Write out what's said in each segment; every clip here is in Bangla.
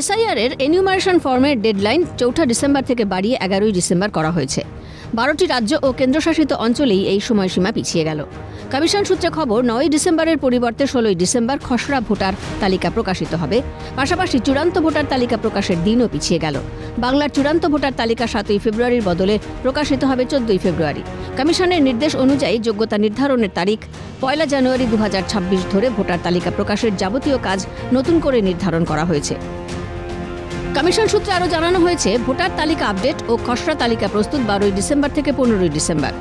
এসআইআর এর এনিউমারেশন ফর্মের ডেডলাইন চৌঠা ডিসেম্বর থেকে বাড়িয়ে এগারোই ডিসেম্বর করা হয়েছে। বারোটি রাজ্য ও কেন্দ্রশাসিত অঞ্চলেই এই সময়সীমা পিছিয়ে গেল। কমিশন সূত্রে খবর, নয়ই ডিসেম্বরের পরিবর্তে ষোলোই ডিসেম্বর খসড়া ভোটার তালিকা প্রকাশিত হবে। পাশাপাশি চূড়ান্ত ভোটার তালিকা প্রকাশের দিনও পিছিয়ে গেল। বাংলার চূড়ান্ত ভোটার তালিকা সাতই ফেব্রুয়ারির বদলে প্রকাশিত হবে চোদ্দই ফেব্রুয়ারি। কমিশনের নির্দেশ অনুযায়ী যোগ্যতা নির্ধারণের তারিখ, পয়লা জানুয়ারি দু হাজার ছাব্বিশ ধরে ভোটার তালিকা প্রকাশের যাবতীয় কাজ নতুন করে নির্ধারণ করা হয়েছে। কমিশন সূত্রে আরও জানানো হয়েছে, ভোটার তালিকা আপডেট ও খসড়া তালিকা প্রস্তুত বারোই ডিসেম্বর থেকে পনেরোই ডিসেম্বর।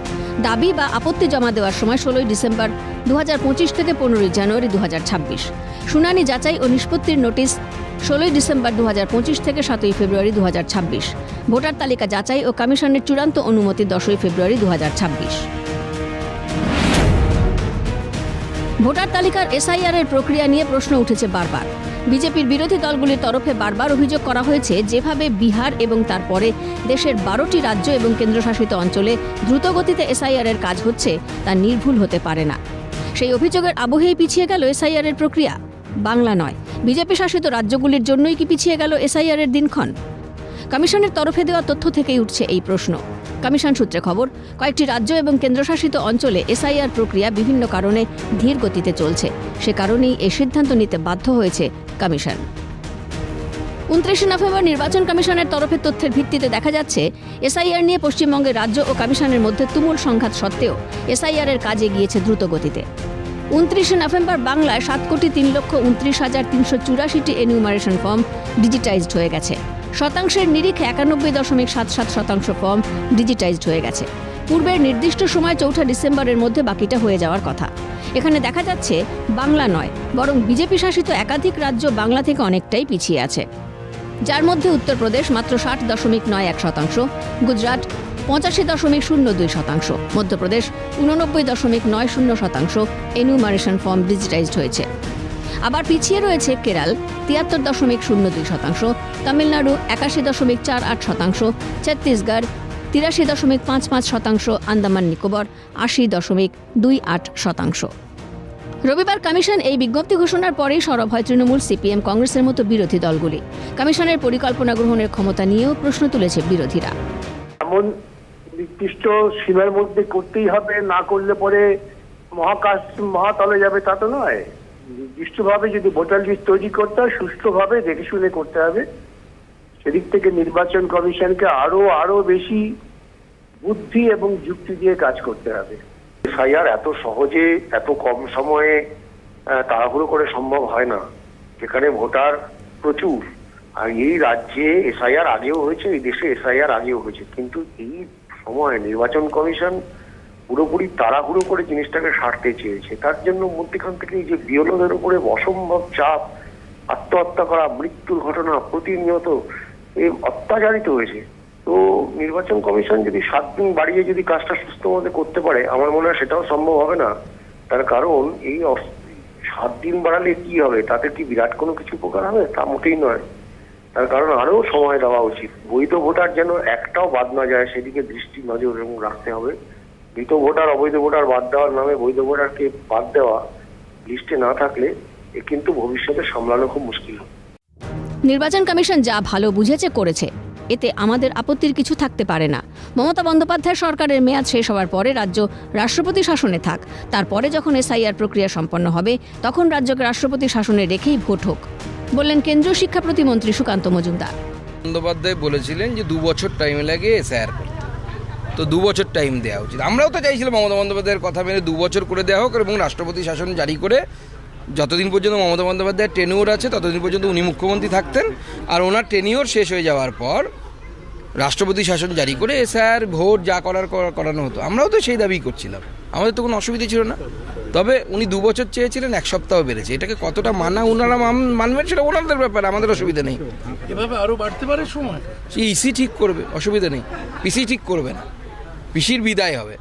দাবি বা আপত্তি জমা দেওয়ার সময় ষোলোই ডিসেম্বর দুহাজার পঁচিশ থেকে পনেরোই জানুয়ারি দুহাজার ছাব্বিশ। শুনানি যাচাই ও নিষ্পত্তির নোটিশ ষোলোই ডিসেম্বর দু হাজার পঁচিশ থেকে সাতই ফেব্রুয়ারি দু হাজার ছাব্বিশ। ভোটার তালিকা যাচাই ও কমিশনের চূড়ান্ত অনুমতি দশই ফেব্রুয়ারি দু হাজার ছাব্বিশ। ভোটার তালিকার এসআইআর এর প্রক্রিয়া নিয়ে প্রশ্ন উঠেছে বারবার। বিজেপির বিরোধী দলগুলির তরফে বারবার অভিযোগ করা হয়েছে, যেভাবে বিহার এবং তারপরে দেশের বারোটি রাজ্য এবং কেন্দ্রশাসিত অঞ্চলে দ্রুতগতিতে এসআইআর এর কাজ হচ্ছে, তা নির্ভুল হতে পারে না। সেই অভিযোগের আবহেই পিছিয়ে গেল এসআইআর এর প্রক্রিয়া। বাংলা নয়, বিজেপি শাসিত রাজ্যগুলির জন্যই কি পিছিয়ে গেল এসআইআর এর দিনক্ষণ? কমিশনের তরফে দেওয়া তথ্য থেকেই উঠছে এই প্রশ্ন। কমিশন সূত্রে খবর, কয়েকটি রাজ্য এবং কেন্দ্রশাসিত অঞ্চলে এসআইআর প্রক্রিয়া বিভিন্ন কারণে ধীর গতিতে চলছে। সে কারণেই এই সিদ্ধান্ত নিতে বাধ্য হয়েছে কমিশন। উনত্রিশে নভেম্বর নির্বাচন কমিশনের তরফের তথ্যের ভিত্তিতে দেখা যাচ্ছে, এসআইআর নিয়ে পশ্চিমবঙ্গের রাজ্য ও কমিশনের মধ্যে তুমুল সংঘাত সত্ত্বেও এসআইআর এর কাজ এগিয়েছে দ্রুত গতিতে। উনত্রিশে নভেম্বর বাংলায় সাত কোটি তিন লক্ষ উনত্রিশ হাজার তিনশো চুরাশিটি এনিউমারেশন ফর্ম ডিজিটাইজড হয়ে গেছে। শতাংশের নিরিখে একানব্বই দশমিক সাত সাত শতাংশ ফর্ম ডিজিটাইজড হয়ে গেছে। পূর্বের নির্দিষ্ট সময় চৌঠা ডিসেম্বরের মধ্যে বাকিটা হয়ে যাওয়ার কথা। এখানে দেখা যাচ্ছে বাংলা নয়, বরং বিজেপি শাসিত একাধিক রাজ্য বাংলা থেকে অনেকটাই পিছিয়ে আছে। যার মধ্যে উত্তরপ্রদেশ মাত্র ষাট দশমিক নয় এক শতাংশ, গুজরাট পঁচাশি দশমিক শূন্য দুই শতাংশ, মধ্যপ্রদেশ উননব্বই দশমিক নয় শূন্য শতাংশ এনুমারেশন ফর্ম ডিজিটাইজড হয়েছে। আবার পিছিয়ে রয়েছে কেরাল, তিয়াত্তর দশমিক শূন্য দুই শতাংশ, তামিলনাড়ু একাশি দশমিক চার আট শতাংশ, ছত্তিশগড় তিরাশি দশমিক পাঁচ পাঁচ শতাংশ, আন্দামান নিকোবর আশি দশমিক দুই আট শতাংশ। রবিবার কমিশন এই বিজ্ঞপ্তি ঘোষণার পরেই সরব হয় তৃণমূল সিপিএম কংগ্রেসের মতো বিরোধী দলগুলি। কমিশনের পরিকল্পনা গ্রহণের ক্ষমতা নিয়েও প্রশ্ন তুলেছে বিরোধীরা। এমন নির্দিষ্ট সীমার মধ্যে করতেই হবে, না করলে পরে মহাকাশ মহাতলে যাবে তা তো নয়। নির্দিষ্টভাবে যদি ভোটার লিস্ট তৈরি করতে হয়, সুষ্ঠুভাবে দেখে শুনে করতে হবে। সেদিক থেকে নির্বাচন কমিশনকে আরও আরও বেশি বুদ্ধি এবং যুক্তি দিয়ে কাজ করতে হবে। এসআইআর এত সহজে, এত কম সময়ে তাড়াহুড়ো করে সম্ভব হয় না। যেখানে ভোটার প্রচুর। আর এই রাজ্যে এসআইআর আগেও হয়েছে, এই দেশে এসআইআর আগেও হয়েছে। কিন্তু এই সময় নির্বাচন কমিশন পুরোপুরি তাড়াহুড়ো করে জিনিসটাকে সারতে চেয়েছে। তার জন্য মধ্যেখান থেকে এই যে বিয়লদের উপরে অসম্ভব চাপ, আত্মহত্যা করা, মৃত্যুর ঘটনা প্রতিনিয়ত অত্যাচারিত হয়েছে। তো নির্বাচন কমিশন যদি সাত দিন বাড়িয়ে যদি কাজটা সুস্থ মতো করতে পারে, আমার মনে হয় সেটাও সম্ভব হবে না। তার কারণ এই সাত দিন বাড়ালে কি হবে? তাতে কি বিরাট কোনো কিছু উপকার হবে? তা মোটেই নয়। তার কারণ আরও সময় দেওয়া উচিত। বৈধ ভোটার যেন একটাও বাদ না যায়, সেদিকে দৃষ্টি, নজর এবং রাখতে হবে। মৃত ভোটার, অবৈধ ভোটার বাদ দেওয়ার নামে বৈধ ভোটারকে বাদ দেওয়া, লিস্টে না থাকলে এ কিন্তু ভবিষ্যতে সামলানো খুব মুশকিল হবে। নির্বাচন কমিশন যা ভালো বুঝেছে, করেছে। এতে আমাদের আপত্তির কিছু থাকতে পারে না। মমতা বন্দ্যোপাধ্যায় সরকারের মেয়াদ শেষ হওয়ার পরে রাজ্য রাষ্ট্রপতি শাসনে থাক। তারপরে যখন এসআইআর প্রক্রিয়া সম্পন্ন হবে, তখন রাজ্যকে রাষ্ট্রপতি শাসনে রেখেই ভোট হোক, বললেন কেন্দ্রীয় শিক্ষা প্রতিমন্ত্রী সুকান্ত মজুমদার। বন্দ্যোপাধ্যায় বলেছিলেন যে দু বছর টাইম লাগে এসআইআর করতে। তো দু বছর টাইম দেওয়া উচিত। আমরাও তো চাইছিলাম মমতা বন্দ্যোপাধ্যায়ের কথা মেনে দু বছর করে দেওয়া হোক এবং রাষ্ট্রপতি শাসন জারি করে যতদিন পর্যন্ত মমতা বন্দ্যোপাধ্যায়ের টেনিওর আছে ততদিন পর্যন্ত উনি মুখ্যমন্ত্রী থাকতেন। আর ওনার টেনিওর শেষ হয়ে যাওয়ার পর রাষ্ট্রপতি শাসন জারি করে স্যার ভোট যা করার করানো হতো। আমরাও তো সেই দাবি করছিলাম। আমাদের তো কোনো অসুবিধা ছিল না। তবে উনি দু বছর চেয়েছিলেন এক সপ্তাহ বেড়েছে। এটাকে কতটা মানা ওনারা মান- মানবেন সেটা ওনাদের ব্যাপার আমাদের অসুবিধা নেই। এভাবে আরও বাড়তে পারে সময়? সে ইসি ঠিক করবে অসুবিধা নেই। পিসি ঠিক করবে না। পিসির বিদায় হবে।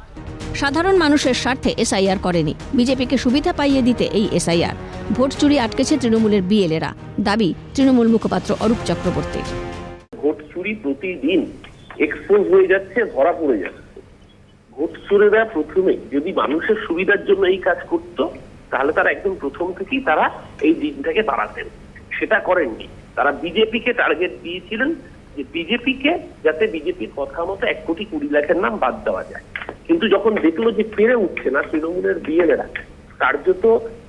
সাধারণ মানুষের স্বার্থে এসআইআর করেনি। বিজেপিকে সুবিধা পাইয়ে দিতে এই এসআইআর। ভোট চুরি আটকেছে তৃণমূলের বিএলএরা। দাবি, তৃণমূল মুখপাত্র অরূপ চক্রবর্তীর। ভোট চুরি প্রতিদিন এক্সপোজ হয়ে যাচ্ছে, ধরা পড়ে যাচ্ছে। ভোট চোরেরা প্রথমে যদি মানুষের সুবিধার জন্য এই কাজ করত, তাহলে তারা একদম প্রথম থেকেই তারা এই দিনটাকে বাড়াতেন সেটা করেননি। তারা বিজেপিকে টার্গেট দিয়েছিলেন যে বিজেপিকে, যাতে বিজেপির কথা মতো এক কোটি কুড়ি লাখের নাম বাদ দেওয়া যায়। কিন্তু যখন দেখল যে পেরে উঠছে না, তৃণমূলের বিএলএরা কার্যত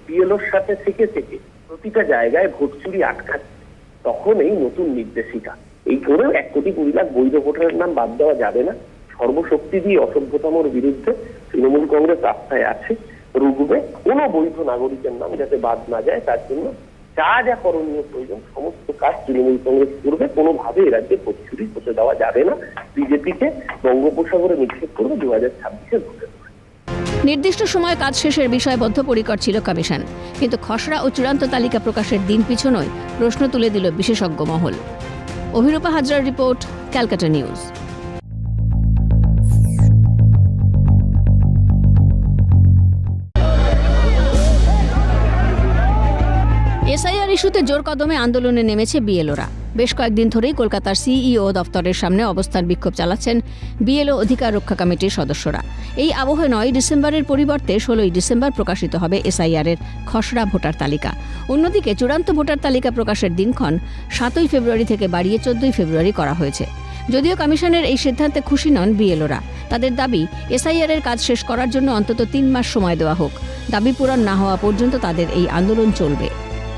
বিএলওর সাথে থেকে থেকে প্রতিটা জায়গায় ভোট চুরি আটকাচ্ছে। তখন এই নতুন নির্দেশিকা। এই করেও এক কোটি কুড়ি লাখ বৈধ ভোটারের নাম বাদ দেওয়া যাবে না। সর্বশক্তি দিয়ে অসভ্যতামর বিরুদ্ধে তৃণমূল কংগ্রেস রাস্তায় আছে। রুগবে কোনো বৈধ নাগরিকের নাম যাতে বাদ না যায়, তার জন্য যা যা করণীয় প্রয়োজন, সমস্ত কাজ তৃণমূল কংগ্রেস করবে, কোনোভাবে এ রাজ্যে ভোট হতে দেওয়া যাবে না। বিজেপিকে বঙ্গোপসাগরে নিক্ষেপ করবে দু হাজার ছাব্বিশের ভোটের পরে। নির্দিষ্ট সময় কাজ শেষের বিষয়ে বদ্ধপরিকর ছিল কমিশন। কিন্তু খসড়া ও চূড়ান্ত তালিকা প্রকাশের দিন পিছনই প্রশ্ন তুলে দিল বিশেষজ্ঞ মহল। অভিরূপা হাজরার রিপোর্ট, ক্যালকাটা নিউজ। ইস্যুতে জোর কদমে আন্দোলনে নেমেছে বিএলওরা। বেশ কয়েকদিন ধরেই কলকাতার সিইও দফতরের সামনে অবস্থান বিক্ষোভ চালাচ্ছেন বিএলও অধিকার রক্ষা কমিটির সদস্যরা। এই আবহে নয় ডিসেম্বরের পরিবর্তে ষোলোই ডিসেম্বর প্রকাশিত হবে এসআইআর এর খসড়া ভোটার তালিকা। অন্যদিকে চূড়ান্ত ভোটার তালিকা প্রকাশের দিনক্ষণ সাতই ফেব্রুয়ারি থেকে বাড়িয়ে চোদ্দই ফেব্রুয়ারি করা হয়েছে। যদিও কমিশনের এই সিদ্ধান্তে খুশি নন বিএলওরা। তাদের দাবি এসআইআর এর কাজ শেষ করার জন্য অন্তত তিন মাস সময় দেওয়া হোক। দাবি পূরণ না হওয়া পর্যন্ত তাদের এই আন্দোলন চলবে।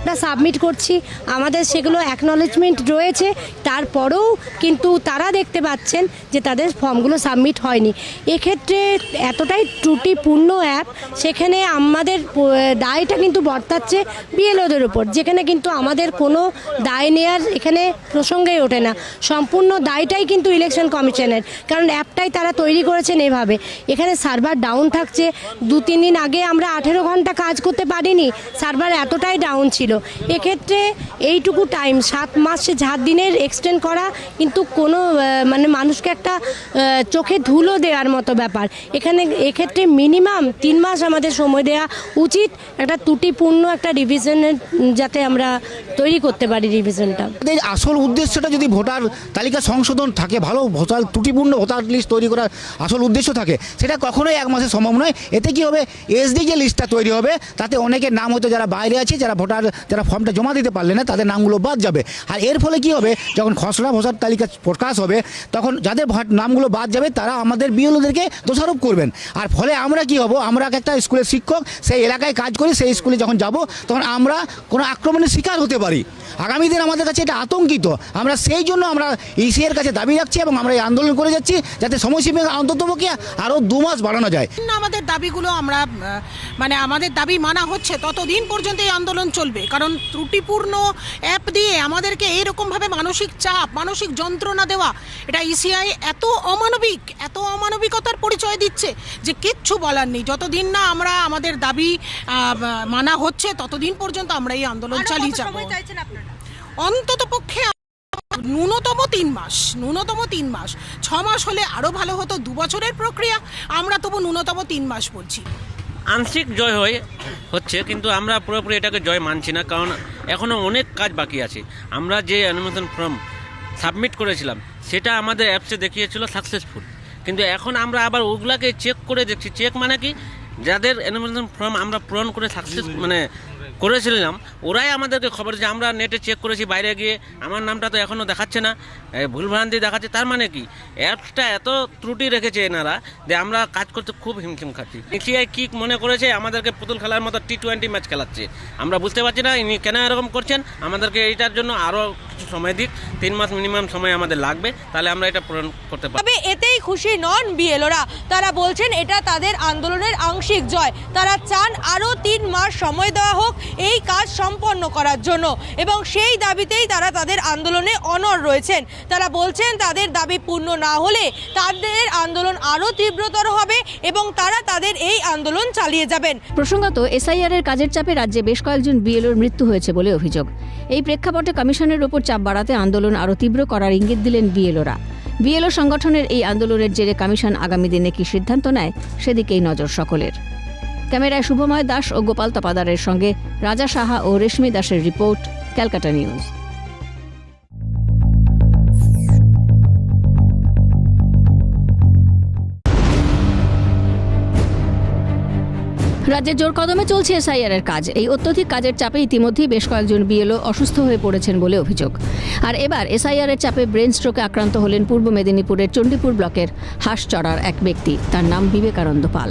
আমরা সাবমিট করছি। আমাদের সেগুলো অ্যাকনলেজমেন্ট রয়েছে। তারপরেও কিন্তু তারা দেখতে পাচ্ছেন যে তাদের ফর্মগুলো সাবমিট হয়নি। এক্ষেত্রে এতটাই ত্রুটিপূর্ণ অ্যাপ সেখানে আমাদের দায়টা কিন্তু বর্তাচ্ছে বিএলওদের উপর, যেখানে কিন্তু আমাদের কোনো দায় নেয়ার এখানে প্রসঙ্গেই ওঠে না। সম্পূর্ণ দায়টাই কিন্তু ইলেকশন কমিশনের কারণ অ্যাপটাই তারা তৈরি করেছেন এভাবে। এখানে সার্ভার ডাউন থাকছে। দু তিন দিন আগে আমরা আঠেরো ঘণ্টা কাজ করতে পারিনি সার্ভার এতটাই ডাউন ছিল। এক্ষেত্রে এইটুকু টাইম সাত মাসে সাত দিনের এক্সটেন্ড করা কিন্তু কোনো মানে মানুষকে একটা চোখে ধুলো দেওয়ার মতো ব্যাপার। এখানে, এক্ষেত্রে মিনিমাম তিন মাস আমাদের সময় দেওয়া উচিত। একটা ত্রুটিপূর্ণ একটা রিভিশনের যাতে আমরা তৈরি করতে পারি রিভিশনটা আসল উদ্দেশ্যটা যদি ভোটার তালিকা সংশোধন থাকে, ভালো ভোটার, ত্রুটিপূর্ণ ভোটার লিস্ট তৈরি করার আসল উদ্দেশ্য থাকে, সেটা কখনোই এক মাসে সম্ভব নয়। এতে কি হবে? এসডি যে লিস্টটা তৈরি হবে। তাতে অনেকের নাম হয়তো যারা বাইরে আছে, যারা ভোটার যারা ফর্মটা জমা দিতে পারলে না, তাদের নামগুলো বাদ যাবে। আর এর ফলে কি হবে, যখন খসড়া ভোটার তালিকা প্রকাশ হবে, তখন যাদের নামগুলো বাদ যাবে, তারা আমাদের বিএলওদেরকে দোষারোপ করবেন। আর ফলে আমরা কি হব, আমরা একটা স্কুলের শিক্ষক, সেই এলাকায় কাজ করি, সেই স্কুলে যখন যাব, তখন আমরা কোনো আক্রমণের শিকার হতে পারি। আগামী দিন আমাদের কাছে এটা আতঙ্কিত। আমরা সেই জন্য আমরা ইসি এর কাছে দাবি রাখছি এবং আমরা এই আন্দোলন করে যাচ্ছি যাতে সময়সীমা অন্ততপক্ষে আরও দু মাস বাড়ানো যায়। না আমাদের দাবিগুলো আমরা মানে আমাদের দাবি মানা হচ্ছে ততদিন পর্যন্ত এই আন্দোলন চলবে। কারণ ত্রুটিপূর্ণ অ্যাপ দিয়ে আমাদেরকে এইরকমভাবে মানসিক চাপ মানসিক যন্ত্রণা দেওয়া এটা ইসিআই এত অমানবিক এত অমানবিকতার পরিচয় দিচ্ছে যে কিচ্ছু বলার নেই। যতদিন না আমরা আমাদের দাবি মানা হচ্ছে ততদিন পর্যন্ত আমরা এই আন্দোলন চালিয়ে যাব। অন্তত পক্ষে ন্যূনতম তিন মাস ন্যূনতম তিন মাস। ছ মাস হলে আরও ভালো হতো দু বছরের প্রক্রিয়া। আমরা তবু ন্যূনতম তিন মাস বলছি। আংশিক জয় হয়ে হচ্ছে কিন্তু আমরা পুরোপুরি এটাকে জয় মানছি না কারণ এখনও অনেক কাজ বাকি আছে। আমরা যে অনুমোদন ফর্ম সাবমিট করেছিলাম সেটা আমাদের অ্যাপসে দেখিয়েছিল সাকসেসফুল কিন্তু এখন আমরা আবার ওগুলাকে চেক করে দেখছি। চেক মানে কি? যাদের অনুমোদন ফর্ম আমরা পূরণ করে সাকসেস মানে করেছিলাম, ওরাই আমাদেরকে খবর যে আমরা নেটে চেক করেছি, বাইরে গিয়ে, আমার নামটা তো এখনও দেখাচ্ছে না। ভুলভ্রান্তি দেখাচ্ছে, তার মানে কি? অ্যাপসটা এত ত্রুটি রেখেছে এনারা যে আমরা কাজ করতে খুব হিমশিম খাচ্ছি। এসিআই কি মনে করেছে? আমাদেরকে পুতুল খেলার মতো টি টোয়েন্টি ম্যাচ খেলাচ্ছে। আমরা বুঝতে পারছি না ইনি কেন এরকম করছেন। আমাদেরকে এইটার জন্য আরও কিছু সময় দিক। তিন মাস মিনিমাম সময় আমাদের লাগবে। তাহলে আমরা এটা পূরণ করতে পারব। তবে এতেই খুশি নন বিএলওরা। তারা বলছেন, এটা তাদের আন্দোলনের আংশিক জয়। তারা চান আরও তিন মাস সময় দেওয়া হোক, এই কাজ সম্পন্ন করার জন্য। এবং সেই দাবিতেই তারা তাদের আন্দোলনে অনর রয়েছেন। তারা বলছেন তাদের দাবি পূর্ণ না হলে তাদের আন্দোলন আরও তীব্রতর হবে এবং তারা তাদের এই আন্দোলন চালিয়ে যাবেন। প্রসঙ্গত এসআইআর এর কাজের চাপে রাজ্যে বেশ কয়েকজন বিএলওর মৃত্যু হয়েছে বলে অভিযোগ। এই প্রেক্ষাপটে কমিশনের ওপর চাপ বাড়াতে আন্দোলন আরও তীব্র করার ইঙ্গিত দিলেন বিএলওরা। বিএলও সংগঠনের এই আন্দোলনের জেরে কমিশন আগামী দিনে কি সিদ্ধান্ত নেয়, সেদিকেই নজর সকলের। ক্যামেরায় শুভময় দাস ও গোপাল তপাদারের সঙ্গে রাজা সাহা ও রেশমি দাসের রিপোর্ট, ক্যালকাটা নিউজ। রাজ্যে জোর কদমে চলছে এসআইআর এর কাজ। এই অত্যধিক কাজের চাপে ইতিমধ্যেই বেশ কয়েকজন বিএলও অসুস্থ হয়ে পড়েছেন বলে অভিযোগ। আর এবার এসআইআর এর চাপে ব্রেন স্ট্রোকে আক্রান্ত হলেন পূর্ব মেদিনীপুরের চণ্ডীপুর ব্লকের হাঁসচড়ার এক ব্যক্তি। তার নাম বিবেকানন্দ পাল।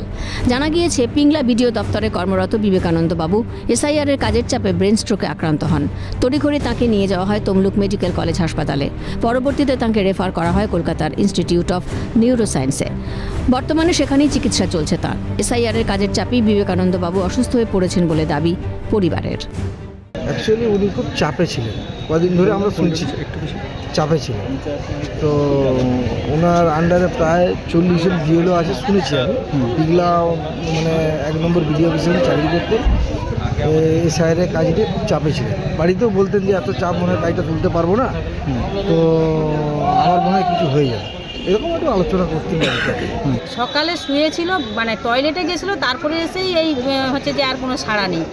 জানা গিয়েছে, পিংলা বিডিও দপ্তরে কর্মরত বিবেকানন্দ বাবু এসআইআর এর কাজের চাপে ব্রেন স্ট্রোকে আক্রান্ত হন। তড়িঘড়ি তাকে নিয়ে যাওয়া হয় তমলুক মেডিকেল কলেজ হাসপাতালে। পরবর্তীতে তাকে রেফার করা হয় কলকাতার ইনস্টিটিউট অফ নিউরোসায়েন্সে। বর্তমানে সেখানেই চিকিৎসা চলছে তার। এসআইআর এর কাজের চাপেই বিবেকানন্দ বাবু অসুস্থ হয়ে পড়েছেন বলে দাবি পরিবারের। অ্যাকচুয়ালি উনি খুব চাপে ছিলেন। কদিন ধরে আমরা শুনছি চাপে ছিলেন। তো ওনার আন্ডারে প্রায় চল্লিশ জন আছে শুনেছি আমি। এগুলা মানে এক নম্বর বিডিও অফিসে চাকরি করতেন। এই সাইডে কাজটি খুব চাপে ছিলেন। বাড়িতেও বলতেন যে এত চাপ মনে হয় কাজটা তুলতে পারব না। তো আমার মনে হয় কিছু হয়ে যাবে। এরকম একটু আলোচনা করতে সকালে শুয়েছিল মানে টয়লেটে গেছিল তারপরে এসেই এই হচ্ছে যে আর কোনো সাড়া নেই।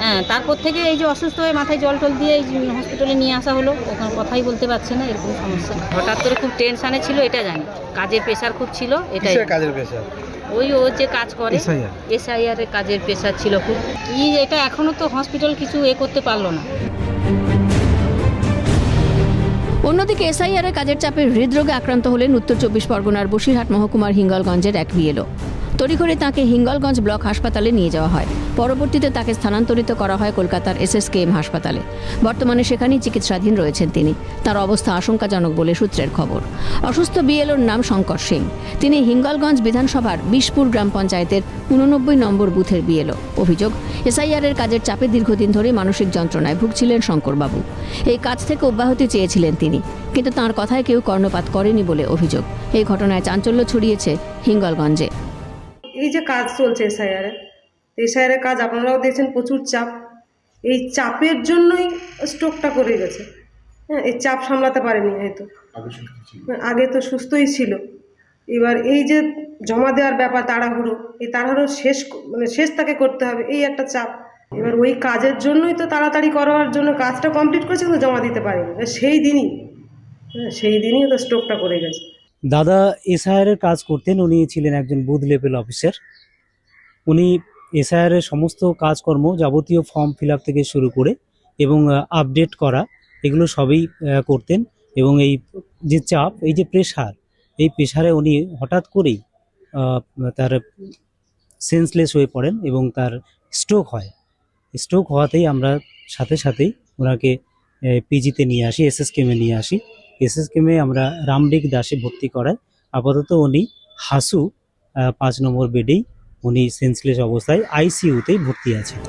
হ্যাঁ তারপর থেকে এই যে অসুস্থ হয়ে মাথায় জল টল দিয়ে এই হসপিটালে নিয়ে আসা হলো ওখানে কথাই বলতে পারছে না এরকম সমস্যা। হঠাৎ করে খুব টেনশানে ছিল এটা জানি। কাজের প্রেশার খুব ছিল এটাই। কাজের পেশা ওই ও যে কাজ করে? এসআইআর এর কাজের প্রেশার ছিল খুব। কি এটা এখনও তো হসপিটাল কিছু এ করতে পারল না। অন্যদিকে এসআইআর কাজের চাপে হৃদরোগে আক্রান্ত হলেন উত্তর চব্বিশ পরগনার বসিরহাট মহকুমার হিঙ্গলগঞ্জের এক বিএলও। তড়িঘড়ি তাকে হিঙ্গলগঞ্জ ব্লক হাসপাতালে নিয়ে যাওয়া হয়। পরবর্তীতে তাকে স্থানান্তরিত করা হয় কলকাতার এসএসকেএম হাসপাতালে। বর্তমানে সেখানেই চিকিৎসাধীন রয়েছেন তিনি। তার অবস্থা আশঙ্কাজনক বলে সূত্রের খবর। অসুস্থ বিএলওর নাম শঙ্কর সিং। তিনি হিঙ্গলগঞ্জ বিধানসভার বিশপুর গ্রাম পঞ্চায়েতের উননব্বই নম্বর বুথের বিএলও। অভিযোগ এসআইআর এর কাজের চাপে দীর্ঘদিন ধরে মানসিক যন্ত্রণায় ভুগছিলেন শঙ্করবাবু। এই কাজ থেকে অব্যাহতি চেয়েছিলেন তিনি। কিন্তু তার কথায় কেউ কর্ণপাত করেনি বলে অভিযোগ। এই ঘটনায় চাঞ্চল্য ছড়িয়েছে হিঙ্গলগঞ্জে। এই যে কাজ চলছে এসআইআরের এসআইআরের কাজ আপনারাও দেখছেন প্রচুর চাপ। এই চাপের জন্যই স্ট্রোকটা করে গেছে। হ্যাঁ এই চাপ সামলাতে পারেনি হয়তো। আগে তো সুস্থই ছিল। এবার এই যে জমা দেওয়ার ব্যাপার তাড়াহুড়ো এই তাড়াহুড়ো শেষ মানে শেষ তাকে করতে হবে এই একটা চাপ। এবার ওই কাজের জন্যই তো তাড়াতাড়ি করার জন্য কাজটা কমপ্লিট করেছে কিন্তু জমা দিতে পারেনি। সেই দিনই হ্যাঁ সেই দিনই তো স্ট্রোকটা করে গেছে। দাদা এসআইআর এর কাজ করতেন। উনি ছিলেন একজন বুথ লেভেল অফিসার। উনি এসআইআর এর সমস্ত কাজকর্ম যাবতীয় ফর্ম ফিল থেকে শুরু করে এবং আপডেট করা, এগুলো সবই করতেন এবং এই যে চাপ, এই যে প্রেশার এই প্রেশারে উনি হঠাৎ করেই তার সেন্সলেস হয়ে পড়েন এবং তার স্ট্রোক হয়। স্ট্রোক হওয়াতেই আমরা সাথে সাথেই ওনাকে পিজিতে নিয়ে আসি এসএসকেমে নিয়ে আসি। এসএসকেমে আমরা রামডিক দাসে ভর্তি করাই আপাতত উনি হাসু পাঁচ নম্বর বেডেই উনি সেন্সলেস অবস্থায় আইসিইউতেই ভর্তি আছেন।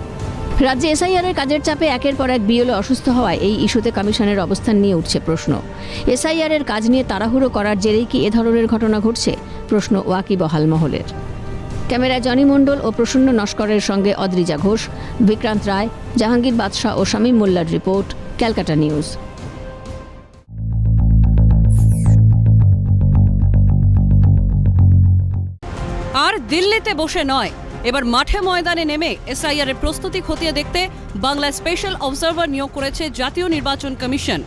রাজ্যে এসআইআর এর কাজের চাপে একের পর এক বিএলও অসুস্থ হওয়ায় এই ইস্যুতে কমিশনের অবস্থান নিয়ে উঠছে প্রশ্ন। এসআইআর এর কাজ নিয়ে তাড়াহুড়ো করার জেরেই কি এ ধরনের ঘটনা ঘটছে? প্রশ্ন ওয়াকিবহাল মহলের। ক্যামেরায় জনি মণ্ডল ও প্রসন্ন নস্করের সঙ্গে অদ্রিজা ঘোষ, বিক্রান্ত রায়, জাহাঙ্গীর বাদশাহ ও শামীম মোল্লার রিপোর্ট, ক্যালকাটা নিউজ। দিল্লিতে বসে নয়। এবার মাঠে ময়দানে নেমে এসআইআর এর প্রস্তুতি খতিয়ে দেখতে বাংলা স্পেশাল অবজারভার নিয়োগ করেছে জাতীয় নির্বাচন কমিশন।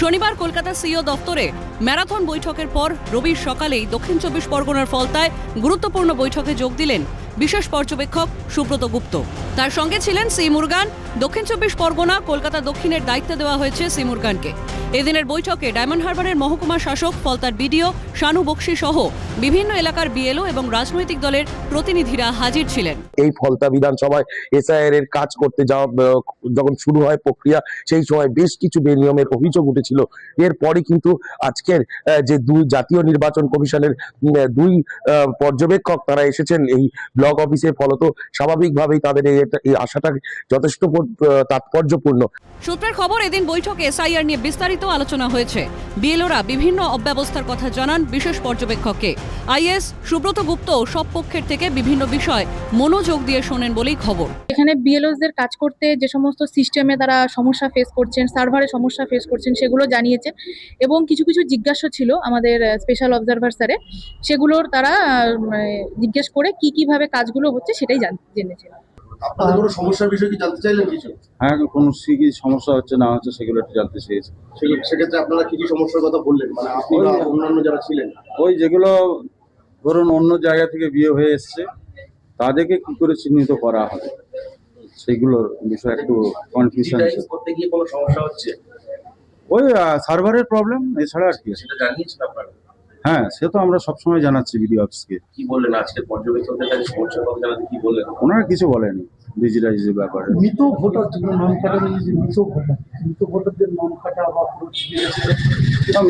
শনিবার কলকাতা সিও দপ্তরে ম্যারাথন বৈঠকের পর রবির সকালেই দক্ষিণ চব্বিশ পরগনার ফলতায় গুরুত্বপূর্ণ বৈঠকে যোগ দিলেন বিশেষ পর্যবেক্ষক সুব্রত গুপ্ত। তার সঙ্গে ছিলেন সি মুরগান। দক্ষিণ চব্বিশ পরগনা, কলকাতা দক্ষিণের দায়িত্ব দেওয়া হয়েছে সি মুরগানকে। এদিনের বৈঠকে ডায়মন্ড হারবারের মহকুমা শাসক, ফলতার বিডিও, শানু বক্সি সহ বিভিন্ন এলাকার বিএলও এবং রাজনৈতিক দলের প্রতিনিধিরা হাজির ছিলেন। এই ফলতা বিধানসভায় এসআইআর এর কাজ করতে যাওয়া যখন শুরু হয় প্রক্রিয়া, সেই সময় বেশ কিছু বেনিয়মের অভিযোগ উঠেছিল। এরপরই কিন্তু আজকের যে দুই জাতীয় নির্বাচন কমিশনের দুই পর্যবেক্ষক তারা এসেছেন এই ব্লক অফিসে ফলত স্বাভাবিকভাবেই তাদের এই এই আশাটা যথেষ্ট তাৎপর্যপূর্ণ। সূত্রের খবর এদিন বৈঠকে এসআইআর নিয়ে বিস্তারিত আলোচনা হয়েছে। বিএলওরা বিভিন্ন অব্যবস্থার কথা জানান বিশেষ পর্যবেক্ষককে। আইএস সুব্রত গুপ্ত সব পক্ষের থেকে বিভিন্ন বিষয় মনোযোগ দিয়ে শোনেন বলেই খবর। এখানে বিএলওসদের কাজ করতে যে সমস্ত সিস্টেমে তারা সমস্যা ফেস করছেন সার্ভারে সমস্যা ফেস করছেন সেগুলো জানিয়েছেন এবং কিছু কিছু জিজ্ঞাসা ছিল আমাদের স্পেশাল অবজারভার স্যারে সেগুলোর তারা আহ, মানে জিজ্ঞেস করে কি কীভাবে কাজগুলো হচ্ছে সেটাই জান- জেনেছেন আপনাদের কোনো সমস্যার বিষয়ে কি জানতে চাইলেন কিছু? হ্যাঁ কোনো কি সমস্যা হচ্ছে না হচ্ছে সেগুলো একটু জানতে চেয়েছি। সেক্ষেত্রে আপনারা কি কি সমস্যার কথা বললেন? মানে আপনি বা অন্যান্য যারা ছিলেন। ওই যেগুলো ধরুন অন্য জায়গা থেকে বিয়ে হয়ে এসছে তাদেরকে কি করে চিহ্নিত করা হবে? সেগুলোর বিষয়ে একটু কনফিউশন করতে গিয়ে কোনো সমস্যা হচ্ছে? ওই সার্ভারের প্রবলেম এছাড়া আর কি। সেটা জানিয়েছেন আপনারা? হ্যাঁ সে তো আমরা সবসময় জানাচ্ছি বিডিও অফিসকে। কি বললেন? আজকে পর্যবেক্ষকদের কাছে সমস্যার কথা জানাতে কি বললেন? ওনারা কিছু বলেনি। ডিজিটাইজের ব্যাপারে। মৃত ভোটার জন্য নাম কাটা যে মৃত ভোটার মৃত ভোটারদের নাম কাটা বা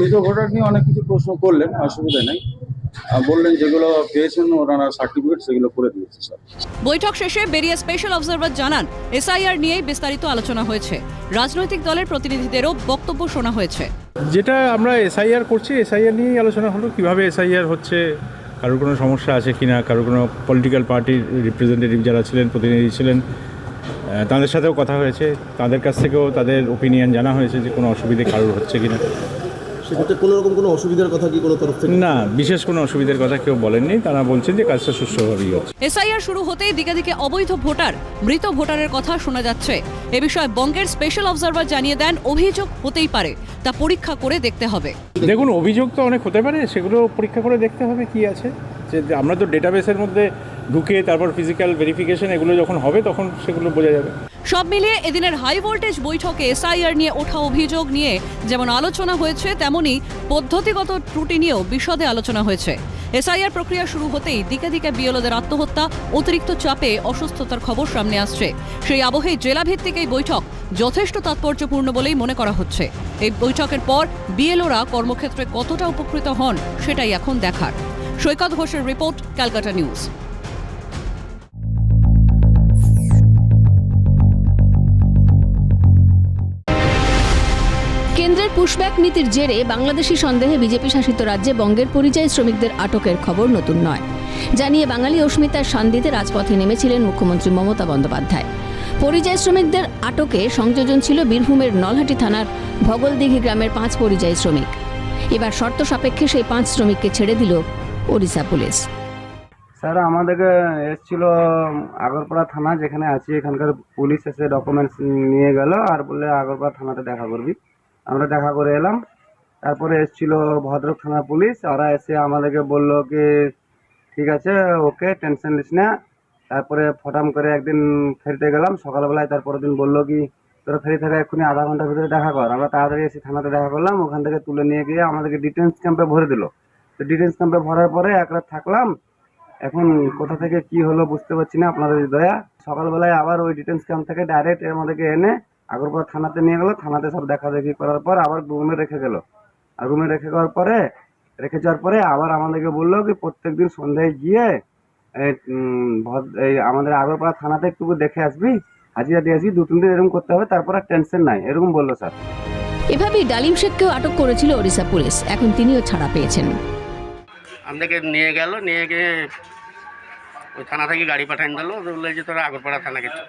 মৃত ভোটার নিয়ে অনেক কিছু প্রশ্ন করলেন অসুবিধা নেই। আর বললেন যেগুলো পেয়েছেন ওনারা সার্টিফিকেট সেগুলো করে দিয়েছে স্যার বৈঠক শেষে বেরিয়ে স্পেশাল অবজারভার জানান এসআইআর নিয়েই বিস্তারিত আলোচনা হয়েছে। রাজনৈতিক দলের প্রতিনিধিদেরও বক্তব্য শোনা হয়েছে। যেটা আমরা এসআইআর করছি এসআইআর নিয়েই আলোচনা হলো কীভাবে এসআইআর হচ্ছে কারোর কোনো সমস্যা আছে কি না কারোর কোনো পলিটিক্যাল পার্টির রিপ্রেজেন্টেটিভ যারা ছিলেন, প্রতিনিধি ছিলেন তাদের সাথেও কথা হয়েছে। তাদের কাছ থেকেও তাদের ওপিনিয়ন জানা হয়েছে যে কোনো অসুবিধে কারোর হচ্ছে কিনা। সেক্ষেত্রে কোনো রকম কোনো অসুবিধার কথা কি কোনো তরফ থেকে? না বিশেষ কোনো অসুবিধার কথা কেউ বলেননি। তারা বলছেন যে কাজটা সুষ্ঠুভাবেই হচ্ছে। এসআইআর শুরু হতেই দিকে দিকে অবৈধ ভোটার মৃত ভোটারের কথা শোনা যাচ্ছে। এ বিষয়ে বঙ্গের স্পেশাল অবজারভার জানিয়ে দেন অভিযোগ হতেই পারে। তা পরীক্ষা করে দেখতে হবে। দেখুন অভিযোগ তো অনেক হতে পারে সেগুলো পরীক্ষা করে দেখতে হবে কি আছে। যে আমরা তো ডেটাবেসের মধ্যে ঢুকে তারপর ফিজিক্যাল ভেরিফিকেশন এগুলো যখন হবে তখন সেগুলো বোঝা যাবে। সব মিলিয়ে এদিনের হাই ভোল্টেজ বৈঠকে এসআইআর নিয়ে ওঠা অভিযোগ নিয়ে যেমন আলোচনা হয়েছে, তেমনি পদ্ধতিগত ত্রুটি নিয়েও বিশদে আলোচনা হয়েছে। এসআইআর প্রক্রিয়া শুরু হতেই দিকে দিকে বিএলওদের আত্মহত্যা, অতিরিক্ত চাপে অসুস্থতার খবর সামনে আসছে। সেই আবহে জেলাভিত্তিক এই বৈঠক যথেষ্ট তাৎপর্যপূর্ণ বলেই মনে করা হচ্ছে। এই বৈঠকের পর বিএলওরা কর্মক্ষেত্রে কতটা উপকৃত হন, সেটাই এখন দেখার। সৈকত ঘোষের রিপোর্ট, ক্যালকাটা নিউজ। পুশব্যাক নীতির জেরে বাংলাদেশি সন্দেহে বিজেপি শাসিত রাজ্যে বঙ্গের পরিযায়ী শ্রমিকদের আটকের খবর নতুন নয়। জানিয়ে বাঙালি অস্মিতার শান্তিতে রাজপথে নেমেছিলেন মুখ্যমন্ত্রী মমতা বন্দ্যোপাধ্যায়। পরিযায়ী শ্রমিকদের আটকে সংযোজন ছিল বীরভূমের নলহাটি থানার ভগলদিঘি গ্রামের পাঁচ পরিযায়ী শ্রমিক। এবার শর্ত সাপেক্ষে সেই পাঁচ শ্রমিককে ছেড়ে দিল ওড়িশা পুলিশ। স্যার, আমাদেরকে এসেছিল আগরপাড়া থানা, যেখানে আছি, এখানকার পুলিশ এসে ডকুমেন্টস নিয়ে গেল আর বললে আগরপাড়া থানাতে দেখা করবি। আমরা দেখা করে এলাম। তারপরে এসেছিল ভদ্রক থানা পুলিশ। ওরা এসে আমাদেরকে বলল কি, ঠিক আছে, ওকে, টেনশন নিস না। তারপরে ফটাম করে একদিন ফেরতে গেলাম। সকালবেলায় তারপরের দিন বলল কি, তোরা ফেরি থেকে এক্ষুনি আধা ঘণ্টার ভিতরে দেখা কর। আমরা তাড়াতাড়ি এসে থানাতে দেখা করলাম। ওখান থেকে তুলে নিয়ে গিয়ে আমাদেরকে ডিটেন্স ক্যাম্পে ভরে দিল। তো ডিটেন্স ক্যাম্পে ভরার পরে এক রাত থাকলাম। এখন কোথা থেকে কি হলো বুঝতে পারছি না। আপনাদের দয়া। সকালবেলায় আবার ওই ডিটেন্স ক্যাম্প থেকে ডাইরেক্ট আমাদেরকে এনে আগরপাড়া থানাতে নিয়ে গেলো থানাতে সব দেখা দেখি করার পর আবার রুমে রেখে গেল। আর রুমে রেখে যাওয়ার পরে রেখে যাওয়ার পরে আবার আমাদেরকে বলল কি প্রত্যেকদিন সন্ধ্যায় গিয়ে এই, এই আমাদের আগরপাড়া থানাতে একটু দেখে আসবি হাজিরা দিয়ে আসবি দু তিন দিন এরকম করতে হবে তারপর আর টেনশন নাই এরকম বলল স্যার। এভাবেই ডালিম শেখকেও আটক করেছিল ওড়িশা পুলিশ এখন তিনিও ছাড়া পেয়েছেন। আমাদেরকে নিয়ে গেল নিয়ে গিয়ে ওই থানা থেকে গাড়ি পাঠান দিল বলল যে তোরা আগরপাড়া থানা গেছো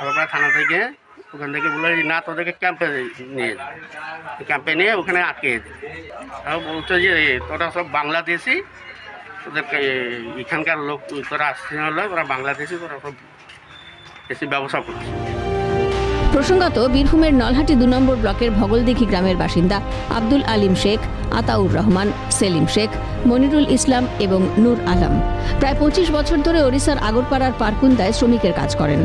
আগরপাড়া থানা থেকে ওখান থেকে বলে না, তোদেরকে ক্যাম্পে নিয়ে যাবে ক্যাম্পে নিয়ে ওখানে আটকে দিল তাও বলছে যে তোরা সব বাংলাদেশি, তোদেরকে এখানকার লোক তোরা আসছে হলো ওরা বাংলাদেশি, তোরা সব বেশি ব্যবসা করছিস। প্রসঙ্গত, বীরভূমের নলহাটি দু নম্বর ব্লকের ভগলদিঘি গ্রামের বাসিন্দা আব্দুল আলিম শেখ, আতাউর রহমান, সেলিম শেখ, মনিরুল ইসলাম এবং নূর আলম। প্রায় পঁচিশ বছর ধরে ওড়িশার আগরপাড়ার পারকুন্দায় শ্রমিকের কাজ করেন।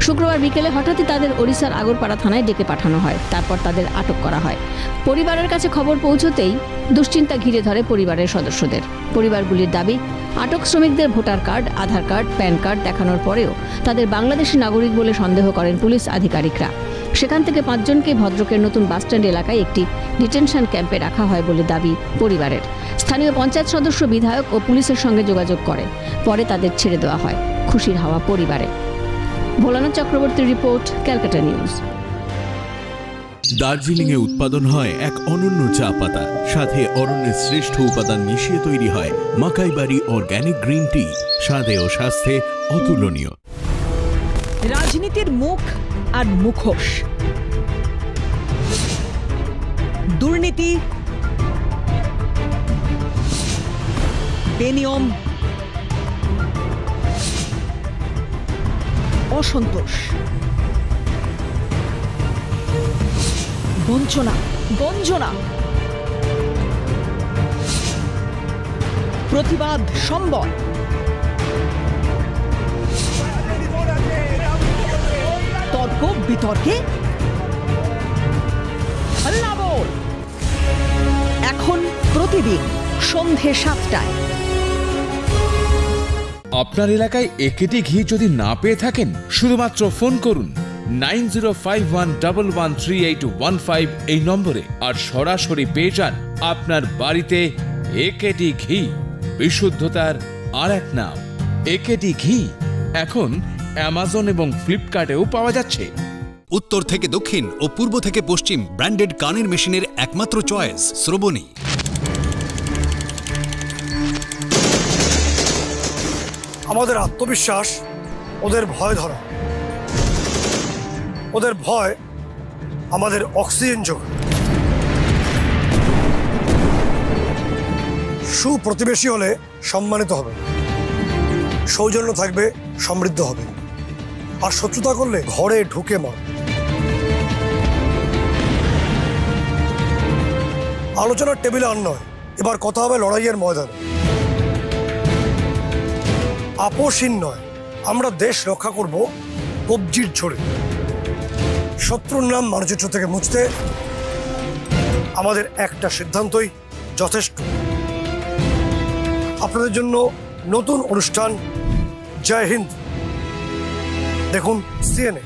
শুক্রবার বিকেলে হঠাৎই তাদের ওড়িশার আগরপাড়া থানায় ডেকে পাঠানো হয়। তারপর তাদের আটক করা হয়। পরিবারের কাছে খবর পৌঁছতেই দুশ্চিন্তা ঘিরে ধরে পরিবারের সদস্যদের। পরিবারগুলির দাবি আটক শ্রমিকদের voter card, Aadhaar card, PAN card দেখানোর পরেও তাদের বাংলাদেশি নাগরিক বলে সন্দেহ করেন পুলিশ আধিকারিকরা। সেখান থেকে পাঁচজনকে ভদ্রকের নতুন বাসস্ট্যান্ড এলাকায় একটি ডিটেনশন ক্যাম্পে রাখা হয় বলে দাবি পরিবারের। স্থানীয় পঞ্চায়েত সদস্য, বিধায়ক ও পুলিশের সঙ্গে যোগাযোগ করে। পরে তাদের ছেড়ে দেওয়া হয়। খুশির হাওয়া পরিবারে। ভোলানাথ চক্রবর্তীর রিপোর্ট, ক্যালকাটা নিউজ। দার্জিলিং এ উৎপাদন হয় এক অনন্য চা পাতা। সাথে অরণ্যের শ্রেষ্ঠ উপাদান মিশিয়ে তৈরি হয় মাকাইবাড়ি অর্গ্যানিক গ্রিন টি। স্বাদে ও স্বাস্থ্যে অতুলনীয়। রাজনীতির মুখ আর মুখোশ। দুর্নীতি। বেনিয়ম। অসন্তোষ। বঞ্চনা গঞ্জনা প্রতিবাদ সম্বল। তর্ক, বিতর্কে এখন প্রতিদিন সন্ধে সাতটায়। আপনার এলাকায় একেটি ঘি যদি না পেয়ে থাকেন, শুধুমাত্র ফোন করুন। Nine zero five one double one three eight one five এই নম্বরে আর সরাসরি পেয়ে যান আপনার বাড়িতে একেটি ঘি। বিশুদ্ধতার আর এক নাম একেটি ঘি। এখন অ্যামাজন এবং ফ্লিপকার্টেও পাওয়া যাচ্ছে। উত্তর থেকে দক্ষিণ ও পূর্ব থেকে পশ্চিম ব্র্যান্ডেড কানের মেশিনের একমাত্র চয়েস শ্রবণী। আমাদের আত্মবিশ্বাস ওদের ভয় ধরা। ওদের ভয় আমাদের অক্সিজেন যোগায় সুপ্রতিবেশী হলে সম্মানিত হবে। সৌজন্য থাকবে, সমৃদ্ধ হবে। আর শত্রুতা করলে ঘরে ঢুকে মার। আলোচনার টেবিলে আর নয়, এবার কথা হবে লড়াইয়ের ময়দানে। আপোষহীন নয়, আমরা দেশ রক্ষা করব কবজির ঝরে শত্রুর নাম মানচিত্র থেকে মুছতে আমাদের একটা সিদ্ধান্তই যথেষ্ট। আপনাদের জন্য নতুন অনুষ্ঠান জয় হিন্দ। দেখুন CNA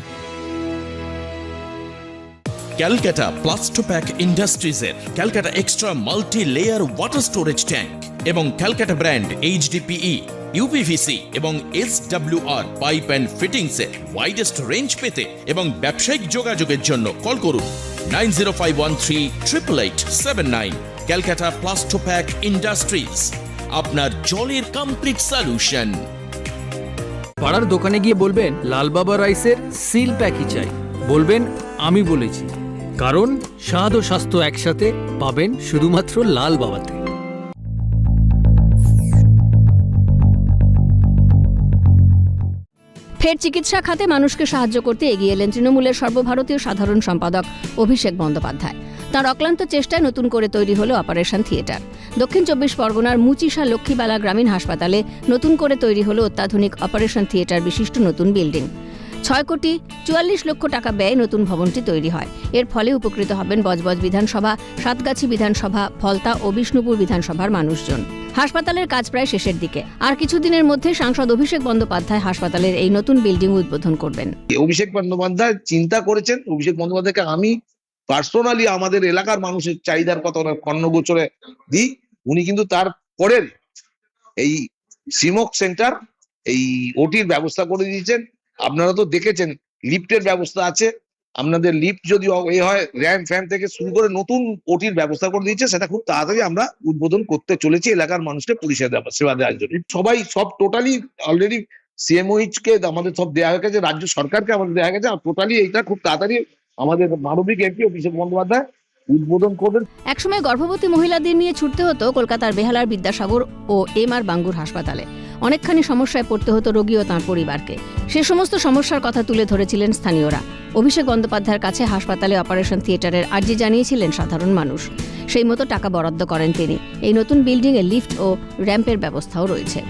Calcutta Plastopack ইন্ডাস্ট্রিজের Calcutta extra multi layer water storage tank এবং ক্যালকাটা ব্র্যান্ড এইচডিপিই ইউপিভিসি এবং এস আর পাইপ অ্যান্ড ফিটিংসের ওয়াইডেস্ট রেঞ্জ পেতে এবং ব্যবসায়িক যোগাযোগের জন্য কল করুন nine zero five one three triple eight seven nine Calcutta Plastopack industries, আপনার জলের কমপ্লিট সলিউশন পাড়ার দোকানে গিয়ে বলবেন, লাল বাবা রাইসের সিল প্যাকই চাই। বলবেন, আমি বলেছি। কারণ স্বাদ ও স্বাস্থ্য একসাথে পাবেন শুধুমাত্র লাল বাবাতে। ফের চিকিৎসা খাতে মানুষকে সাহায্য করতে এগিয়ে এলেন তৃণমূলের সর্বভারতীয় সাধারণ সম্পাদক অভিষেক বন্দ্যোপাধ্যায়। তাঁর অক্লান্ত চেষ্টায় নতুন করে তৈরি হল অপারেশন থিয়েটার। দক্ষিণ চব্বিশ পরগনার মুচিশা লক্ষ্মীবালা গ্রামীণ হাসপাতালে নতুন করে তৈরি হল অত্যাধুনিক অপারেশন থিয়েটার বিশিষ্ট নতুন বিল্ডিং। ছয় কোটি চুয়াল্লিশ লক্ষ টাকা ব্যয়ে নতুন ভবনটি তৈরি হয়। এর ফলে উপকৃত হবেন বজবজ বিধানসভা, সাতগাছি বিধানসভা, ফলতা ও বিষ্ণুপুর বিধানসভার মানুষজন। হাসপাতালের কাজ প্রায় শেষের দিকে। আর কিছুদিনের মধ্যে সাংসদ অভিষেক বন্দ্যোপাধ্যায় হাসপাতালের এই নতুন বিল্ডিং উদ্বোধন করবেন। অভিষেক বন্দ্যোপাধ্যায় চিন্তা করেছেন, অভিষেক বন্দ্যোপাধ্যায়কে আমি পার্সোনালি আমাদের এলাকার মানুষের চাহিদার কথা কর্ণগোচরে দিই। উনি কিন্তু তার পরের এই সিমক সেন্টার, এই ওটির ব্যবস্থা করে দিয়েছেন। আপনারা তো দেখেছেন, লিফটের ব্যবস্থা আছে। আপনাদের লিফট যদি এ হয়, র্যাম ফ্যান থেকে শুরু করে নতুন ওটির ব্যবস্থা করে দিয়েছে, সেটা খুব তাড়াতাড়ি আমরা উদ্বোধন করতে চলেছি, এলাকার মানুষকে পরিষেবা দেওয়া- সেবা দেওয়ার জন্য। সবাই সব টোটালি অলরেডি সিএমওইচ কে আমাদের সব দেওয়া হয়ে গেছে, রাজ্য সরকারকে আমাদের দেওয়া গেছে টোটালি এইটা খুব তাড়াতাড়ি আমাদের মানবিক এমপি অভিষেক বন্দ্যোপাধ্যায় উদ্বোধন করবেন। একসময় গর্ভবতী মহিলাদের নিয়ে ছুটতে হতো কলকাতার বেহালার বিদ্যাসাগর ও এম আর বাঙ্গুর হাসপাতালে। অনেকখানি সমস্যায় পড়তে হতো রোগী ও তাঁর পরিবারকে। সে সমস্ত সমস্যার কথা তুলে ধরেছিলেন স্থানীয়রা। অভিষেক বন্দ্যোপাধ্যায়ের কাছে হাসপাতালে অপারেশন থিয়েটারের আর্জি জানিয়েছিলেন সাধারণ মানুষ। সেই মতো টাকা বরাদ্দ করেন তিনি। এই নতুন বিল্ডিংয়ে লিফট ও র্যাম্পের ব্যবস্থাও রয়েছে।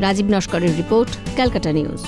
রাজীব নস্করের রিপোর্ট, ক্যালকাটা নিউজ।